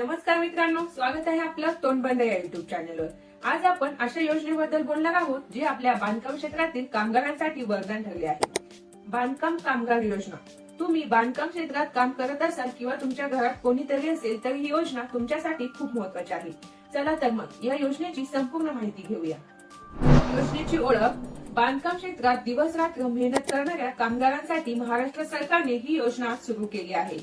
नमस्कार मित्रांनो स्वागत आहे आपलं तोंडबंद या युट्यूब चॅनलवर आज आपण अशा योजनेबद्दल बोलणार आहोत जी आपल्या बांधकाम क्षेत्रातील कामगारांसाठी वरदान ठरले आहे. बांधकाम कामगार योजना. तुम्ही बांधकाम क्षेत्रात काम करत असाल किंवा तुमच्या घरात कोणीतरी असेल तर ही योजना तुमच्यासाठी खूप महत्वाची आहे. चला तर मग या योजनेची संपूर्ण माहिती घेऊया. योजनेची ओळख बांधकाम क्षेत्रात दिवस रात्र मेहनत करणाऱ्या कामगारांसाठी महाराष्ट्र सरकारने ही योजना सुरू केली आहे.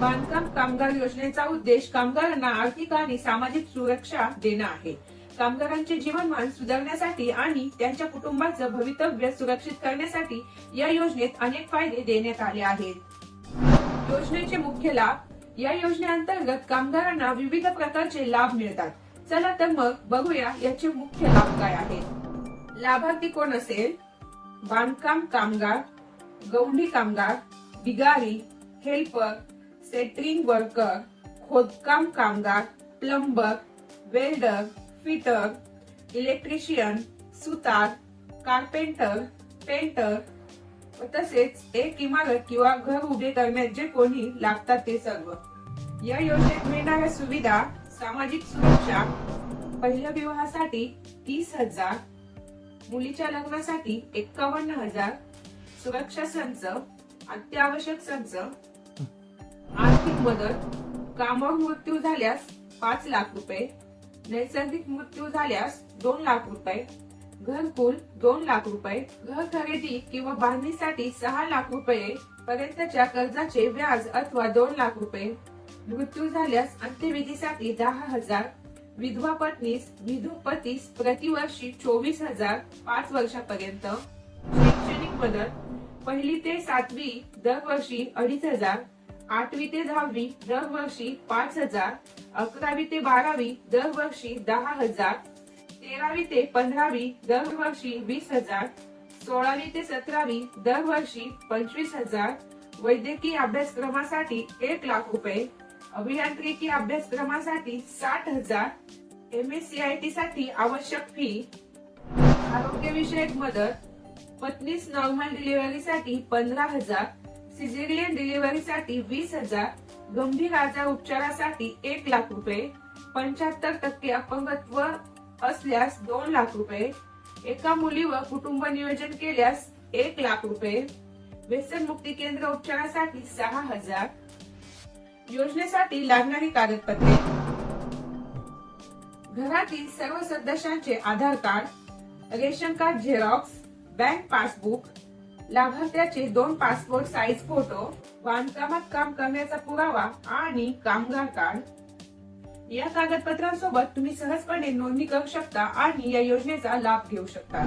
बांधकाम कामगार योजनेचा उद्देश कामगारांना आर्थिक आणि सामाजिक सुरक्षा देणं आहे. कामगारांचे जीवनमान सुधारण्यासाठी आणि त्यांच्या कुटुंबाचं भवितव्य सुरक्षित करण्यासाठी या योजनेत अनेक फायदे देण्यात आले आहेत. योजनेचे मुख्य लाभ या योजनेअंतर्गत कामगारांना विविध प्रकारचे लाभ मिळतात. चला तर मग बघूया याचे मुख्य लाभ काय आहेत. लाभार्थी कोण असेल? बांधकाम कामगार गौंडी कामगार बिगारी हेल्पर सेटरिंग वर्कर खोदकाम कामगार प्लंबर वेल्डर फिटर इलेक्ट्रिशियन सुतार कार्पेंटर पेंटर तसेच एक इमारत किंवा घर उभे करण्यात जे कोणी लागतात ते सर्व. या योजनेत मिळणाऱ्या सुविधा सामाजिक सुरक्षा पहिल्या विवाहासाठी तीस हजार मुलीच्या लग्नासाठी एक्कावन्न हजार सुरक्षा संच अत्यावश्यक संच मदत कामावर मृत्यू झाल्यास पाच लाख रुपये. नैसर्गिक मृत्यू झाल्यास दोन लाख रुपये. घरकुल दोन लाख रुपये. घर खरेदी किंवा बांधणीसाठी सहा लाख रुपये पर्यंतच्या कर्जाचे व्याज अथवा दोन लाख रुपये. मृत्यू झाल्यास अंत्यविधीसाठी दहा हजार. विधवा पत्नीस विधू पतीस प्रतिवर्षी चोवीस हजार पाच वर्षापर्यंत. शैक्षणिक मदत पहिली ते सातवी दरवर्षी अडीच हजार. आठवी ते दहावी दरवर्षी पाच हजार अकरावी ते बारावी दरवर्षी दहा हजार तेरावी ते पंधरावी दरवर्षी वीस हजार सोळावी ते सतरावी दरवर्षी पंचवीस हजार. वैद्यकीय अभ्यासक्रमासाठी एक लाख रुपये अभियांत्रिकी अभ्यासक्रमासाठी साठ हजार M S C I T साठी आवश्यक फी आरोग्यविषयक मदत पत्नीस नॉर्मल डिलिव्हरीसाठी पंधरा हजार सिझेरियन डिलिव्हरीसाठी वीस हजार गंभीर आजार उपचारासाठी एक लाख रुपये पंच्याहत्तर टक्के अपंगत्व असल्यास दोन लाख रुपये एका मुलीवर कुटुंब नियोजन केल्यास एक लाख रुपये व्यसनमुक्ती केंद्र उपचारासाठी सहा हजार योजनेसाठी लागणारी कागदपत्रे. घरातील सर्व सदस्यांचे Aadhaar card ration card xerox bank passbook लाभार्थ्याचे दोन पासपोर्ट साईज फोटो बांधकामात काम करण्याचा पुरावा आणि कामगार कार्ड. या कागदपत्रांसोबत तुम्ही सहजपणे नोंदणी करू शकता आणि या योजनेचा लाभ घेऊ शकता.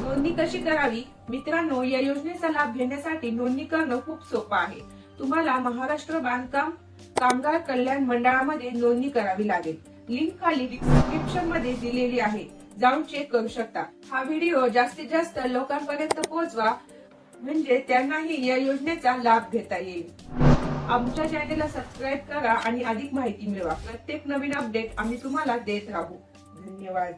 नोंदणी कशी करावी? मित्रांनो या योजनेचा लाभ घेण्यासाठी नोंदणी करणं खूप सोपं आहे. तुम्हाला महाराष्ट्र बांधकाम कामगार कल्याण मंडळामध्ये नोंदणी करावी लागेल. लिंक खाली डिस्क्रिप्शनमध्ये दिलेली आहे. जाऊन चेक करू शकता. हा व्हिडिओ जास्तीत जास्त लोकांपर्यंत पोहोचवा. म्हणजे त्यांनाही या योजनेचा लाभ घेता येईल. आमच्या चॅनेलला सबस्क्राईब करा आणि अधिक माहिती मिळवा. प्रत्येक नवीन अपडेट आम्ही तुम्हाला देत राहू. धन्यवाद.